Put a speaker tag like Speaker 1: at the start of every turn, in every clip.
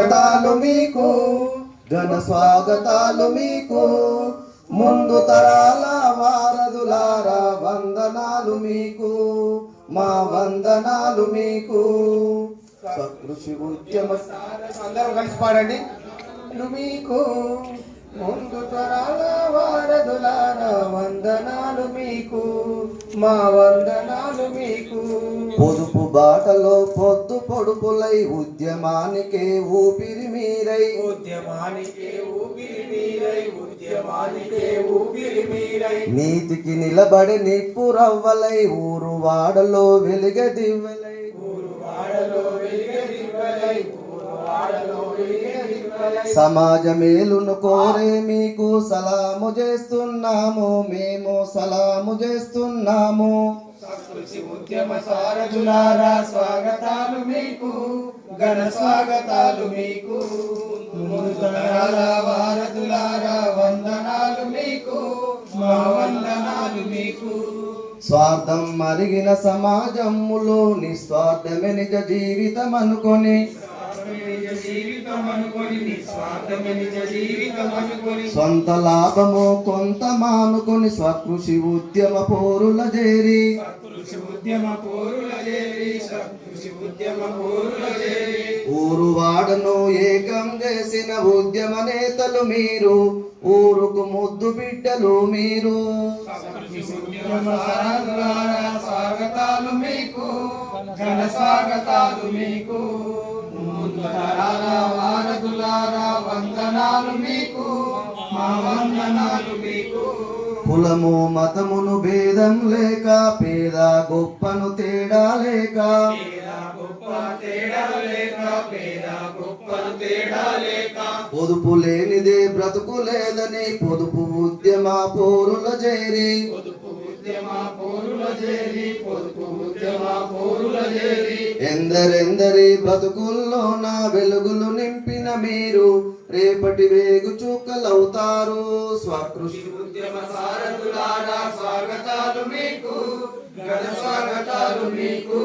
Speaker 1: స్వాగతాలు మీకు ఘన స్వాగతాలు మీకు. ముందు తరాల వారధులారా వందనాలు మీకు. మా వందనాలు మీకు. కృషి ఉద్యమ
Speaker 2: అందరూ కలిసి పాడండి. మీకు. ముందు తరాల వారధులారా వందనాలు మీకు. మా వందనాలు మీకు.
Speaker 1: పొదుపు బాటలో పొద్దు పొడుపులై ఉద్యమానికే ఊపిరి మీరై.
Speaker 2: ఉద్యమానికే ఊపిరి మీరై ఉద్యమానికే ఊపిరి మీరై.
Speaker 1: నీతికి నిలబడి నిప్పు రవ్వలై ఊరు వాడలో వెలుగదివ్వలై
Speaker 2: ఊరు వాడలో వెలిగే దివ్వలై ఊరు వాడలో వెలిగే దివ్వలై
Speaker 1: సమాజ మేలును కోరే మీకు సలాము చేస్తున్నాము. మేము సలాము చేస్తున్నాము.
Speaker 2: కృషి ఉద్యమ సారథులారా స్వాగతాలు మీకు. ఘన స్వాగతాలు మీకు. వారధులారా వందనాలు మీకు. మా వందనాలు మీకు.
Speaker 1: స్వార్థం మరిగిన సమాజములో నిస్వార్థమే నిజ జీవితం అనుకొని సొంత లాభము కొంత మానుకొని స్వకృషి ఉద్యమ పోరుల చేరి
Speaker 2: కృషి ఉద్యమ పోరుల చేరి కృషి ఉద్యమ పోరుల చేరి
Speaker 1: ఊరు వాడను ఏకం చేసిన ఉద్యమ నేతలు మీరు ఊరుకు ముద్దు బిడ్డలు మీరు.
Speaker 2: స్వాగతాలు మీకు ఘన స్వాగతాలు మీకు. వారధులారా వందనాలు మీకు మా వందనాలు మీకు.
Speaker 1: కులము మతమును భేదం లేక పేద గొప్పను తేడా లేక.
Speaker 2: తేడా
Speaker 1: పొదుపు లేనిదే బ్రతుకు లేదని పొదుపు ఉద్యమ పోరుల చేరి.
Speaker 2: పొదుపు ఉద్యమ పోరుల చేరి పొదుపు ఉద్యమ పోరుల చేరి
Speaker 1: ఎందరెందరి బ్రతుకుల్లో నా వెలుగులు నింపిన మీరు రేపటి వేగు చుక్కలవుతారు స్వకృషి
Speaker 2: ఉద్యమ సారథులారా స్వాగతాలు మీకు ఘన స్వాగతాలు మీకు.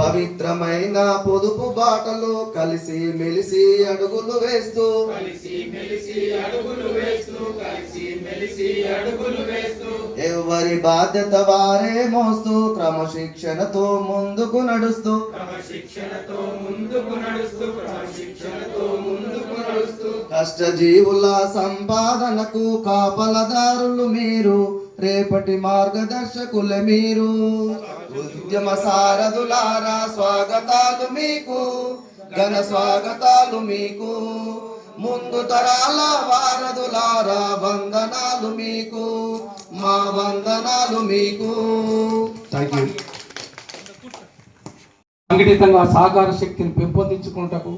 Speaker 1: పవిత్రమైన పొదుపు బాటలో కలిసి మెలిసి అడుగులు వేస్తూ.
Speaker 2: కలిసి మెలిసి అడుగులు వేస్తూ కలిసి మెలిసి అడుగులు వేస్తూ.
Speaker 1: ఎవరి బాధ్యత వారే మోస్తూ క్రమశిక్షణతో ముందుకు నడుస్తూ.
Speaker 2: క్రమశిక్షణతో ముందుకు నడుస్తూ క్రమశిక్షణతో ముందుకు నడుస్తూ
Speaker 1: కష్టజీవుల సంపాదనకు కాపలదారులు మీరు రేపటి మార్గదర్శకుల మీరు. ఉద్యమ సారథులారా స్వాగతాలు మీకు ఘన స్వాగతాలు మీకు. ముందు తరాల వారధులారా వందనాలు మీకు మా వందనాలు మీకు.
Speaker 3: సంఘటితంగా సహకార శక్తిని పెంపొందించుకుంటకు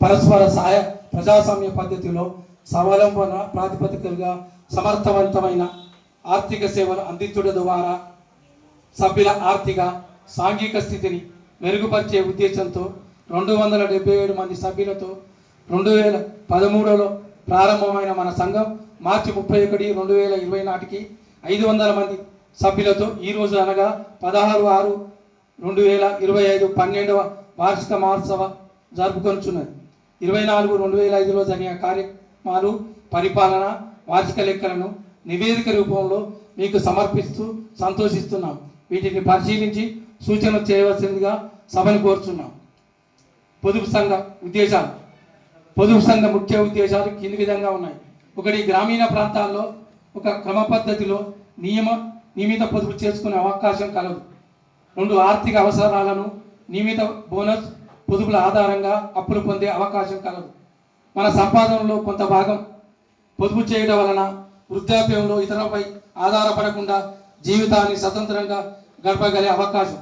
Speaker 3: పరస్పర సహాయ ప్రజాస్వామ్య పద్ధతిలో స్వావలంబన ప్రాతిపదికలుగా సమర్థవంతమైన ఆర్థిక సేవలు అందించడం ద్వారా సభ్యుల ఆర్థిక సాంఘిక స్థితిని మెరుగుపరిచే ఉద్దేశంతో రెండు వందల డెబ్బై ఏడు మంది సభ్యులతో రెండు వేల పదమూడులో ప్రారంభమైన మన సంఘం మార్చి ముప్పై ఒకటి రెండు వేల ఇరవై నాటికి ఐదు వందల మంది సభ్యులతో ఈ రోజు అనగా పదహారు ఆరు రెండు వేల ఇరవై ఐదు పన్నెండవ వార్షిక మహోత్సవ జరుపుకొనుచున్నది. ఇరవై నాలుగు రెండు వేల ఐదులో జరిగిన కార్యక్రమాలు పరిపాలన వార్షిక లెక్కలను నివేదిక రూపంలో మీకు సమర్పిస్తూ సంతోషిస్తున్నాం. వీటిని పరిశీలించి సూచనలు చేయవలసిందిగా సభను కోరుచున్నాం. పొదుపు సంఘ ఉద్దేశాలు. పొదుపు సంఘ ముఖ్య ఉద్దేశాలు కింది విధంగా ఉన్నాయి. ఒకటి గ్రామీణ ప్రాంతాల్లో ఒక క్రమ పద్ధతిలో నియమ నియమిత పొదుపు చేసుకునే అవకాశం కలదు. రెండు ఆర్థిక అవసరాలను నియమిత బోనస్ పొదుపుల ఆధారంగా అప్పులు పొందే అవకాశం కలదు. మన సంపాదనలో కొంత భాగం పొదుపు చేయడం వలన వృద్ధాప్యంలో ఇతరులపై ఆధారపడకుండా జీవితాన్ని స్వతంత్రంగా గడపగలే అవకాశం.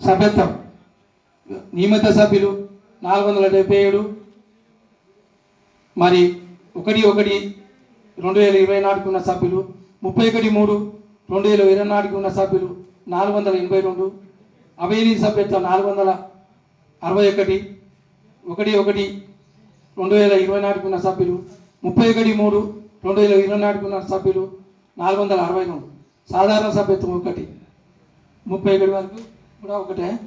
Speaker 3: సభ్యత్వం. నియమిత సభ్యులు నాలుగు వందల డెబ్బై ఏడు మరి ఒకటి ఒకటి రెండు వేల ఇరవై నాటికి ఉన్న సభ్యులు ముప్పై ఒకటి మూడు రెండు వేల ఇరవై నాటికి ఉన్న సభ్యులు నాలుగు వందల ఎనభై రెండు అవినీతి సభ్యత్వం నాలుగు వందల అరవై ఒకటి ఒకటి ఒకటి రెండు వేల ఇరవై నాటికి ఉన్న సభ్యులు ముప్పై ఒకటి మూడు రెండు వేల ఇరవై నాటికి ఉన్న సభ్యులు నాలుగు వందల అరవై రెండు. సాధారణ సభ్యత్వం ఒకటి. ముప్పై ఒకటి వరకు కూడా ఒకటే.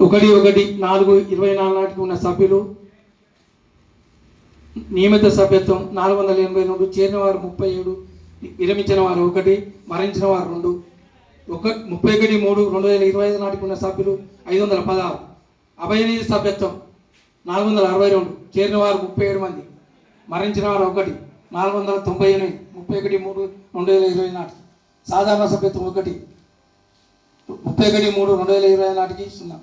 Speaker 3: ఒకటి ఒకటి నాలుగు ఇరవై నాలుగు నాటికి ఉన్న సభ్యులు నియమిత సభ్యత్వం నాలుగు వందల ఎనభై రెండు చేరిన వారు ముప్పై ఏడు విరమించిన వారు ఒకటి మరణించిన వారు రెండు. ఒక ముప్పై ఒకటి మూడు రెండు వేల ఇరవై ఐదు నాటికి ఉన్న సభ్యులు ఐదు వందల పదహారు. అభయనిధి సభ్యత్వం నాలుగు వందల అరవై రెండు చేరిన వారు ముప్పై ఏడు మంది. మరణించిన వారు ఒకటి నాలుగు వందల తొంభై ఎనిమిది ముప్పై ఒకటి మూడు రెండు వేల ఇరవై నాటికి. సాధారణ సభ్యత్వం ఒకటి ముప్పై ఒకటి మూడు రెండు వేల ఇరవై నాటికి సున్నా.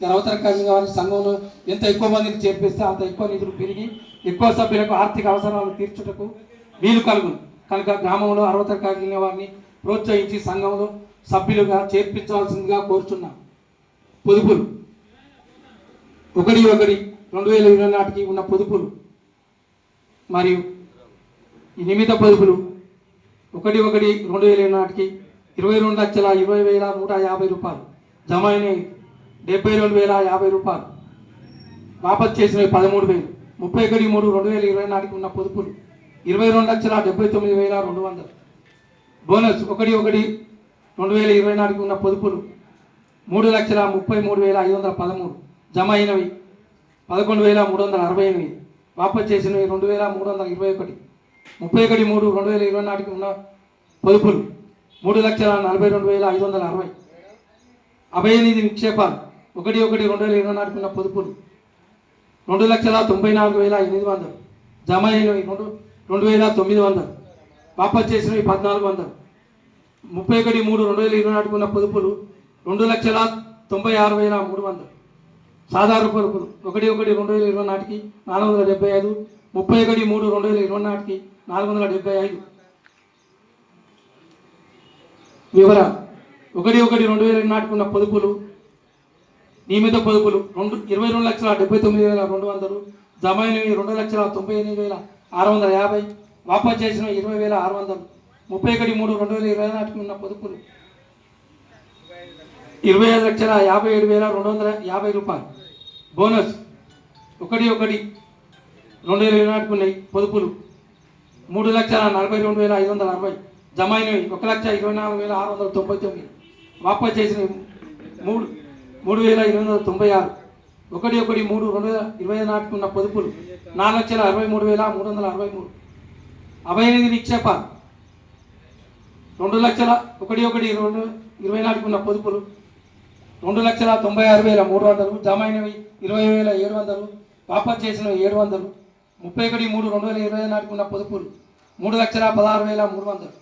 Speaker 3: తర్వాత కార్మిక వారి సంఘంలో ఎంత ఎక్కువ మందిని చేర్పిస్తే అంత ఎక్కువ నిధులు పెరిగి ఎక్కువ సభ్యులకు ఆర్థిక అవసరాలు తీర్చుటకు వీలు కలుగును కనుక గ్రామంలో అర్హత కలిగిన వారిని ప్రోత్సహించి సంఘంలో సభ్యులుగా చేర్పించవలసిందిగా కోరుచున్నాం. పొదుపులు. ఒకటి ఒకటి రెండు వేల ఇరవై నాటికి ఉన్న పొదుపులు మరియు ఈ నిమిత పొదుపులు ఒకటి ఒకటి రెండు వేల ఇరవై నాటికి ఇరవై రెండు లక్షల ఇరవై వేల నూట యాభై రూపాయలు జమ అయినాయి డెబ్బై రెండు వేల యాభై రూపాయలు వాపస్ చేసినవి పదమూడు వేలు. ముప్పై ఒకటి మూడు రెండు వేల ఇరవై నాటికి ఉన్న పొదుపులు ఇరవై రెండు లక్షల డెబ్బై తొమ్మిది వేల రెండు వందలు. బోనస్ ఒకటి ఒకటి రెండు వేల ఇరవై నాటికి ఉన్న పొదుపులు మూడు లక్షల ముప్పై మూడు వేల ఐదు వందల పదమూడు. జమ అయినవి పదకొండు వేల మూడు వందల అరవై ఎనిమిది. వాపసు చేసినవి రెండు వేల మూడు వందల ఇరవై ఒకటి. ముప్పై ఒకటి మూడు రెండు వేల ఇరవై నాటికి ఉన్న పొదుపులు మూడు లక్షల నలభై రెండు వేల ఐదు వందల అరవై. అభయనిధి నిక్షేపాలు ఒకటి ఒకటి రెండు వేల ఇరవై నాటికి ఉన్న పొదుపులు రెండు లక్షల తొంభై నాలుగు వేల ఎనిమిది వందలు. జమ అయినవి రెండు రెండు వేల తొమ్మిది వందలు. వాపసు చేసినవి పద్నాలుగు వందలు. ముప్పై ఒకటి మూడు రెండు వేల ఇరవై నాటికి ఉన్న పొదుపులు రెండు లక్షల తొంభై ఆరు వేల మూడు వందలు. సాధారణ పొదుపులు ఒకటి ఒకటి రెండు వేల ఇరవై నాటికి నాలుగు వందల డెబ్బై ఐదు. ముప్పై ఒకటి మూడు రెండు వేల ఇరవై నాటికి నాలుగు వందల డెబ్బై ఐదు. వివరాలు. ఒకటి ఒకటి రెండు వేల నాటికి ఉన్న పొదుపులు నియమిత పొదుపులు. రెండు ఇరవై రెండు లక్షల డెబ్బై తొమ్మిది వేల రెండు వందలు. జమ అయినవి రెండు లక్షల తొంభై ఎనిమిది వేల ఆరు వందల యాభై. వాపసు చేసిన ఇరవై వేల ఆరు వందలు. ముప్పై ఒకటి మూడు రెండు వేల ఇరవై నాటికి ఉన్న పొదుపులు. ఇరవై ఐదు లక్షల యాభై ఏడు వేల రెండు వందల యాభై రూపాయలు. బోనస్. ఒకటి ఒకటి రెండు వేల ఇరవై నాటికి ఉన్నాయి పొదుపులు. మూడు లక్షల నలభై రెండు వేల ఐదు వందల అరవై. జమ అయినవి ఒక లక్ష ఇరవై నాలుగు వేల ఆరు వందల తొంభై తొమ్మిది. వాపసు చేసినవి మూడు మూడు వేల ఎనిమిది వందల తొంభై ఆరు. ఒకటి ఒకటి మూడు రెండు వేల ఇరవై ఐదు నాటికి ఉన్న పొదుపులు నాలుగు లక్షల అరవై మూడు వేల మూడు వందల అరవై మూడు. అభయనిధి నిక్షేపాలు రెండు లక్షల ఒకటి ఒకటి రెండు ఇరవై నాటికి ఉన్న పొదుపులు రెండు లక్షల తొంభై ఆరు వేల మూడు వందలు. జమ అయినవి ఇరవై వేల ఏడు వందలు. వాపస్ చేసినవి ఏడు వందలు. ముప్పై ఒకటి మూడు రెండు వేల ఇరవై నాటికి ఉన్న పొదుపులు మూడు లక్షల పదహారు వేల మూడు వందలు.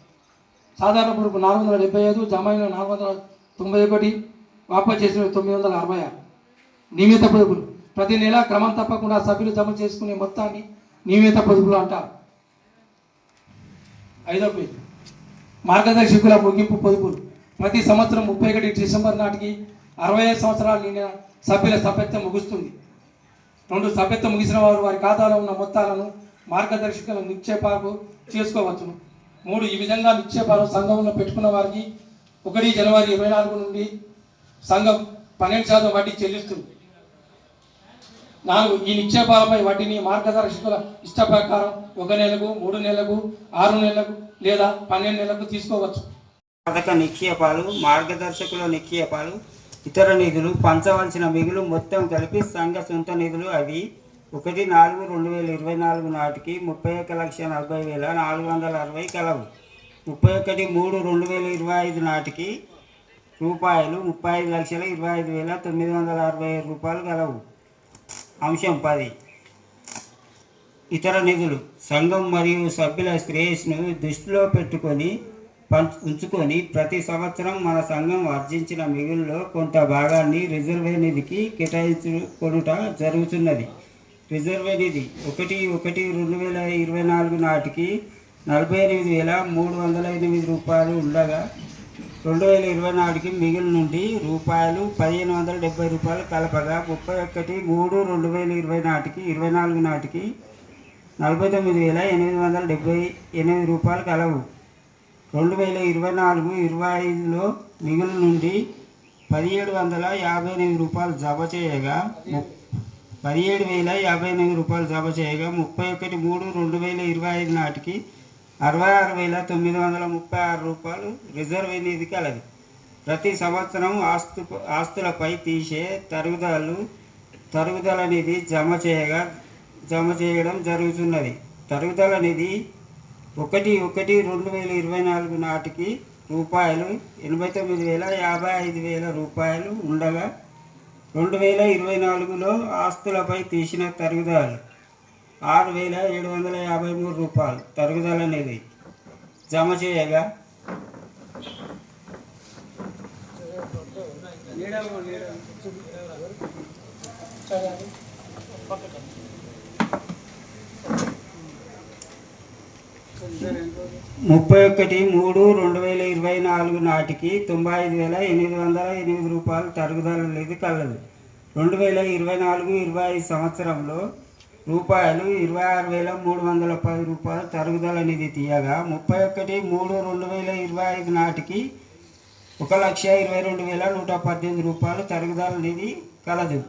Speaker 3: సాధారణ పొదుపు నాలుగు వందల డెబ్బై ఐదు జమ అయిన నాలుగు వందల తొంభై ఒకటి. వాపసు చేసిన తొమ్మిది వందల అరవై ఆరు. నియమిత పొదుపులు. ప్రతి నెల క్రమం తప్పకుండా సభ్యులు జమ చేసుకునే మొత్తాన్ని నియమిత పొదుపులు అంటారు. ఐదో పేజీ. మార్గదర్శకుల ముగింపు పొదుపులు. ప్రతి సంవత్సరం ముప్పై ఒకటి డిసెంబర్ నాటికి అరవై ఐదు సంవత్సరాలు నిండిన సభ్యుల సభ్యత్వం ముగుస్తుంది. రెండు సభ్యత్వం ముగిసిన వారు వారి ఖాతాలో ఉన్న మొత్తాలను మార్గదర్శకుల నిక్షేపాలకు చేసుకోవచ్చును. మూడు ఈ విధంగా నిక్షేపాలు సంఘంలో పెట్టుకున్న వారికి ఒకటి జనవరి ఇరవై నాలుగు నుండి సంఘం పన్నెండు శాతం వడ్డీ చెల్లిస్తుంది. నాలుగు ఈ నిక్షేపాలపై వడ్డీని మార్గదర్శకుల ఇష్ట ప్రకారం ఒక నెలకు మూడు నెలలకు ఆరు నెలలకు లేదా పన్నెండు నెలలకు తీసుకోవచ్చు.
Speaker 4: పథక నిక్షేపాలు మార్గదర్శకుల నిక్షేపాలు ఇతర నిధులు పంచవలసిన మిగులు మొత్తం కలిపి సంఘ సొంత నిధులు అవి ఒకటి నాలుగు రెండు వేల ఇరవై నాలుగు నాటికి ముప్పై ఒక్క లక్ష నలభై వేల నాలుగు వందల అరవై కలవు. ముప్పై ఒకటి మూడు రెండు వేల ఇరవై ఐదు నాటికి రూపాయలు ముప్పై ఐదు లక్షల ఇరవై ఐదు వేల తొమ్మిది వందల అరవై ఐదు రూపాయలు గలవు. అంశం పది. ఇతర నిధులు. సంఘం మరియు సభ్యుల శ్రేయస్సును దృష్టిలో పెట్టుకొని పంచ్ ఉంచుకొని ప్రతి సంవత్సరం మన సంఘం ఆర్జించిన మిగులులో కొంత భాగాన్ని రిజర్వే నిధికి కేటాయించుకొనుట జరుగుతున్నది. రిజర్వే నిధి ఒకటి ఒకటి రెండు వేల ఇరవై నాలుగు నాటికి నలభై ఎనిమిది వేల మూడు వందల ఎనిమిది రూపాయలు ఉండగా రెండు వేల ఇరవై నాటికి మిగిలి నుండి రూపాయలు పదిహేను వందల డెబ్బై రూపాయలు కలపగా ముప్పై ఒకటి మూడు రెండు వేల ఇరవై నాటికి ఇరవై నాలుగు నాటికి నలభై తొమ్మిది వేల ఎనిమిది వందల డెబ్బై ఎనిమిది రూపాయలు కలవు. రెండు వేల ఇరవై నాలుగు ఇరవై ఐదులో మిగిలి నుండి పదిహేడు వందల యాభై ఎనిమిది రూపాయలు జమ చేయగా పదిహేడు వేల యాభై ఎనిమిది రూపాయలు జమ చేయగా ముప్పై ఒకటి మూడు రెండు వేల ఇరవై ఐదు నాటికి అరవై ఆరు వేల తొమ్మిది వందల ముప్పై ఆరు రూపాయలు రిజర్వ్ నిధి కలదు. ప్రతి సంవత్సరం ఆస్తు ఆస్తులపై తీసే తరుగుదలలు తరుగుదల నిధి జమ చేయగా జమ చేయడం జరుగుతున్నది. తరుగుదల నిధి ఒకటి ఒకటి రెండు వేల ఇరవై నాలుగు నాటికి రూపాయలు ఎనభై తొమ్మిది వేల యాభై ఐదు వేల రూపాయలు ఉండగా రెండు వేల ఇరవై నాలుగులో ఆస్తులపై తీసిన తరుగుదలలు ఆరు వేల ఏడు వందల యాభై మూడు రూపాయలు తరుగుదల అనేది. జమ చేయగా ముప్పై ఒకటి మూడు రెండు వేల ఇరవై నాలుగు నాటికి తొంభై ఐదు వేల ఎనిమిది వందల ఎనిమిది రూపాయలు తరుగుదల లేదు కలదు. రెండు వేల ఇరవై నాలుగు ఇరవై ఐదు సంవత్సరంలో రూపాయలు ఇరవై ఆరు వేల మూడు వందల పది రూపాయలు తరుగుదల నిధి తీయగా ముప్పై ఒకటి మూడు రెండు వేల ఇరవై ఐదు నాటికి ఒక లక్ష ఇరవై రెండు వేల నూట పద్దెనిమిది రూపాయలు తరుగుదల నిధి కలదు.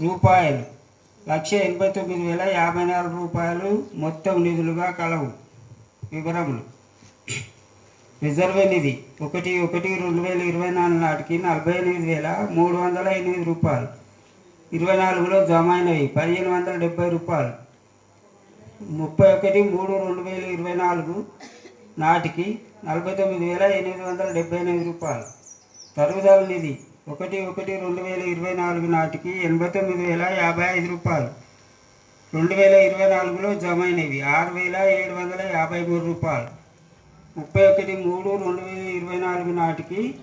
Speaker 4: రూపాయలు లక్ష ఎనభై తొమ్మిది వేల యాభై నాలుగు రూపాయలు మొత్తం నిధులుగా కలవు. వివరములు. రిజర్వ్ నిధి ఒకటి ఒకటి రెండు వేల ఇరవై నాలుగు నాటికి నలభై ఎనిమిది వేల మూడు వందల ఎనిమిది రూపాయలు. ఇరవై నాలుగులో జమ అయినవి పదిహేను వందల డెబ్బై రూపాయలు. ముప్పై ఒకటి మూడు రెండు వేల ఇరవై నాలుగు నాటికి నలభై తొమ్మిది వేల ఎనిమిది వందల డెబ్బై ఎనిమిది రూపాయలు. తరుగుదల నిధి ఒకటి ఒకటి రెండు వేల ఇరవై నాలుగు నాటికి ఎనభై తొమ్మిది వేల యాభై ఐదు రూపాయలు. రెండు వేల ఇరవై నాలుగులో జమ అయినవి ఆరు వేల ఏడు వందల యాభై మూడు రూపాయలు. ముప్పై ఒకటి మూడు రెండు వేల ఇరవై నాలుగు నాటికి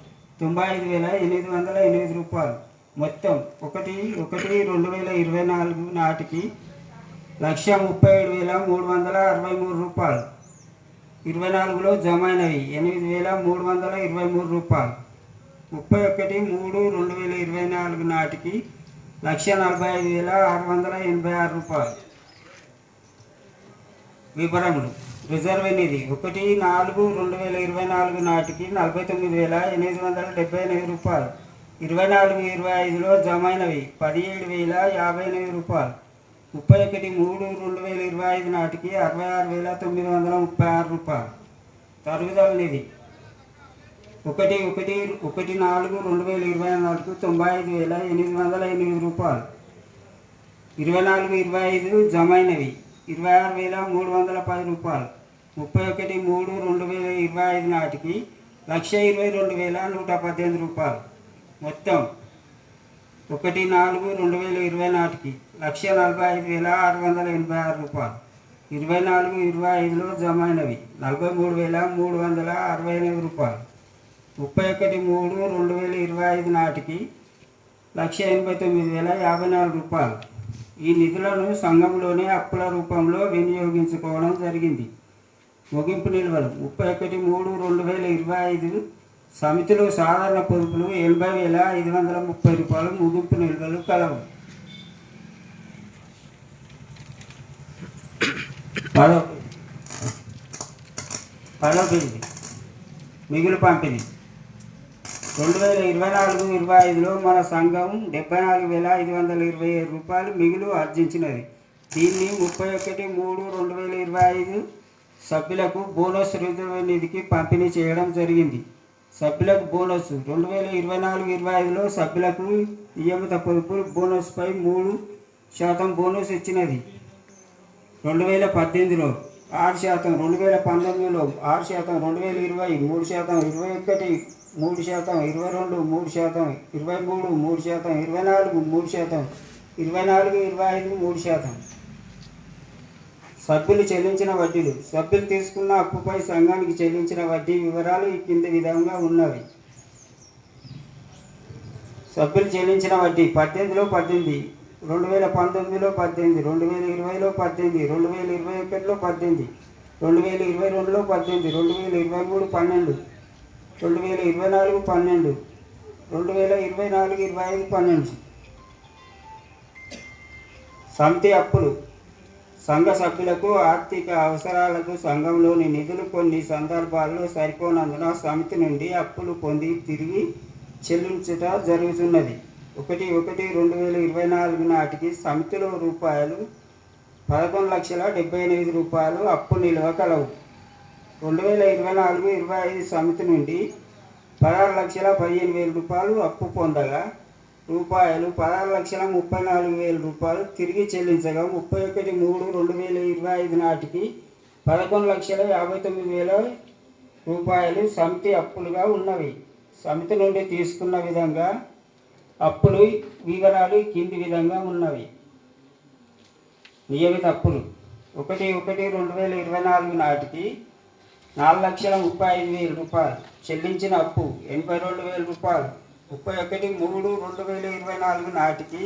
Speaker 4: తొంభై ఐదు వేల ఎనిమిది వందల ఎనిమిది రూపాయలు. మొత్తం ఒకటి ఒకటి రెండు వేల ఇరవై నాలుగు నాటికి లక్ష ముప్పై ఏడు వేల మూడు వందల అరవై మూడు రూపాయలు. ఇరవై నాలుగులో జమ అయినవి ఎనిమిది వేల మూడు వందల ఇరవై మూడు రూపాయలు. ముప్పై ఒకటి మూడు రెండు వేల ఇరవై నాలుగు నాటికి లక్ష నలభై ఐదు వేల ఆరు వందల ఎనభై ఆరు రూపాయలు. వివరములు. రిజర్వ్ నిధి ఒకటి నాలుగు రెండు వేల ఇరవై నాలుగు నాటికి నలభై తొమ్మిది వేల ఎనిమిది వందల డెబ్బై ఎనిమిది రూపాయలు. ఇరవై నాలుగు ఇరవై ఐదులో జమ అయినవి పదిహేడు వేల యాభై ఎనిమిది రూపాయలు. ముప్పై ఒకటి మూడు రెండు వేల ఇరవై ఐదు నాటికి అరవై ఆరు వేల తొమ్మిది వందల ముప్పై ఆరు రూపాయలు. తరుగుదల నిధి ఒకటి ఒకటి ఒకటి నాలుగు రెండు వేల ఇరవై నాలుగు తొంభై ఐదు వేల ఎనిమిది వందల ఎనిమిది రూపాయలు. ఇరవై నాలుగు ఇరవై ఐదు జమ అయినవి ఇరవై ఆరు వేల మూడు వందల పది రూపాయలు. ముప్పై ఒకటి మూడు రెండు వేల ఇరవై ఐదు నాటికి లక్ష ఇరవై రెండు వేల నూట పద్దెనిమిది రూపాయలు. మొత్తం ఒకటి నాలుగు రెండు వేల ఇరవై నాటికి లక్ష నలభై ఐదు వేల ఆరు వందల ఎనభై ఆరు రూపాయలు. ఇరవై నాలుగు ఇరవై ఐదులో జమ అయినవి నలభై మూడు వేల మూడు వందల అరవై ఎనిమిది రూపాయలు. ముప్పై ఒకటి మూడు రెండు వేల ఇరవై ఐదు నాటికి లక్ష ఎనభై తొమ్మిది వేల యాభై నాలుగు రూపాయలు. ఈ నిధులను సంఘంలోనే అప్పుల రూపంలో వినియోగించుకోవడం జరిగింది. ముగింపు నిల్వలు ముప్పై ఒకటి మూడు రెండు వేల ఇరవై ఐదు సమితిలో సాధారణ పొదుపులు ఎనభై వేల ఐదు వందల ముప్పై రూపాయలు ముగింపు నిల్వలు కలవు. పదో పదో మిగులు పంపిణీ. రెండు వేల ఇరవై నాలుగు ఇరవై ఐదులో మన సంఘం డెబ్బై నాలుగు వేల ఐదు వందల ఇరవై ఏడు రూపాయలు మిగులు ఆర్జించినది. దీన్ని ముప్పై ఒకటి మూడు రెండు వేల ఇరవై ఐదు సభ్యులకు బోనస్ రిజర్వ్ నిధికి పంపిణీ చేయడం జరిగింది. సభ్యులకు బోనస్. రెండు వేల ఇరవై నాలుగు ఇరవై ఐదులో సభ్యులకు నియమిత పొదుపు బోనస్పై మూడు శాతం బోనస్ ఇచ్చినది. రెండు వేల పద్దెనిమిదిలో ఆరు శాతం రెండు వేల పంతొమ్మిదిలో ఆరు శాతం రెండు వేల ఇరవై మూడు శాతం ఇరవై ఒకటి మూడు శాతం ఇరవై రెండు మూడు శాతం ఇరవై మూడు మూడు శాతం ఇరవై నాలుగు మూడు శాతం ఇరవై నాలుగు ఇరవై ఐదు మూడు శాతం. సభ్యులు చెల్లించిన వడ్డీలు సభ్యులు తీసుకున్న అప్పుపై సంఘానికి చెల్లించిన వడ్డీ వివరాలు ఈ కింది విధంగా ఉన్నవి. సభ్యులు చెల్లించిన వడ్డీ పద్దెనిమిదిలో పద్దెనిమిది రెండు వేల పంతొమ్మిదిలో పద్దెనిమిది రెండు వేల ఇరవైలో పద్దెనిమిది రెండు వేల ఇరవై ఒకటిలో పద్దెనిమిది రెండు వేల ఇరవై రెండులో పద్దెనిమిది రెండు వేల ఇరవై మూడు పన్నెండు రెండు వేల ఇరవై నాలుగు పన్నెండు రెండు వేల ఇరవై నాలుగు ఇరవై ఐదు పన్నెండు. సమితి అప్పులు సంఘ సభ్యులకు ఆర్థిక అవసరాలకు సంఘంలోని నిధులు కొన్ని సందర్భాల్లో సరిపోనందున సమితి నుండి అప్పులు పొంది తిరిగి చెల్లించుట జరుగుతున్నది. ఒకటి ఒకటి రెండు వేల ఇరవై నాలుగు నాటికి సమితిలో రూపాయలు పదకొండు లక్షల డెబ్బై ఎనిమిది రూపాయలు అప్పు నిల్వ కలవు. రెండు వేల ఇరవై నాలుగు ఇరవై ఐదు సమితి నుండి పదహారు లక్షల పదిహేను వేల రూపాయలు అప్పు పొందగా రూపాయలు పదహారు లక్షల ముప్పై నాలుగు వేల రూపాయలు తిరిగి చెల్లించగా ముప్పై ఒకటి మూడు రెండు వేల ఇరవై ఐదు నాటికి పదకొండు లక్షల యాభై తొమ్మిది వేల రూపాయలు సమితి అప్పులుగా ఉన్నవి. సమితి నుండి తీసుకున్న విధంగా అప్పులు వివరాలు కింది విధంగా ఉన్నవి. నియమిత అప్పులు. ఒకటి ఒకటి రెండు వేల ఇరవై నాలుగు నాటికి నాలుగు లక్షల ముప్పై ఐదు వేల రూపాయలు. చెల్లించిన అప్పు ఎనభై రెండు వేల రూపాయలు. ముప్పై ఒకటి మూడు రెండు వేల ఇరవై నాలుగు నాటికి